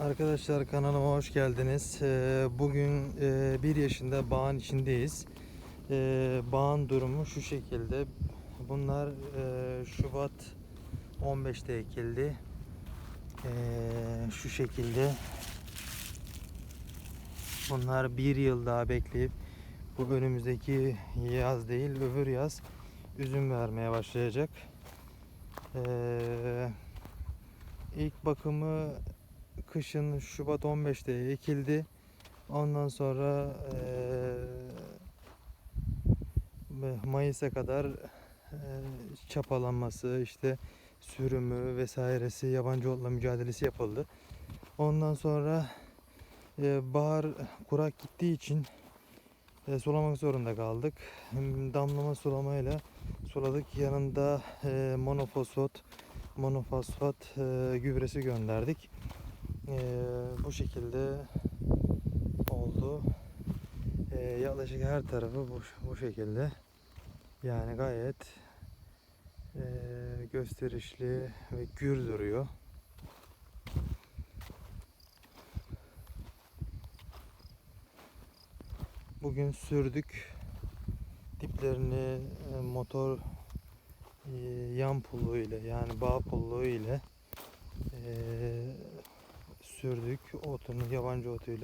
Arkadaşlar kanalıma hoş geldiniz. Ee, Bugün e, bir yaşında bağın içindeyiz. Ee, Bağın durumu şu şekilde. Bunlar e, Şubat 15'te ekildi. Ee, Şu şekilde. Bunlar bir yıl daha bekleyip bu önümüzdeki yaz değil öbür yaz üzüm vermeye başlayacak. İlk bakımı kışın Şubat 15'te ekildi. Ondan sonra eee, Mayıs'a kadar eee, çapalanması, işte sürümü vesairesi, yabancı otla mücadelesi yapıldı. Ondan sonra eee, bahar kurak gittiği için eee, sulamak zorunda kaldık. Damlama sulamayla suladık. Yanında eee, monofosfat, monofosfat eee, gübresi gönderdik. Eee, bu şekilde oldu. Eee, yaklaşık her tarafı bu, bu şekilde. Yani gayet eee, gösterişli ve gür duruyor. Bugün sürdük. Diplerini e, motor e, yan pulluğu ile yani bağ pulluğu ile eee sürdük. Otunu yabancı otuyla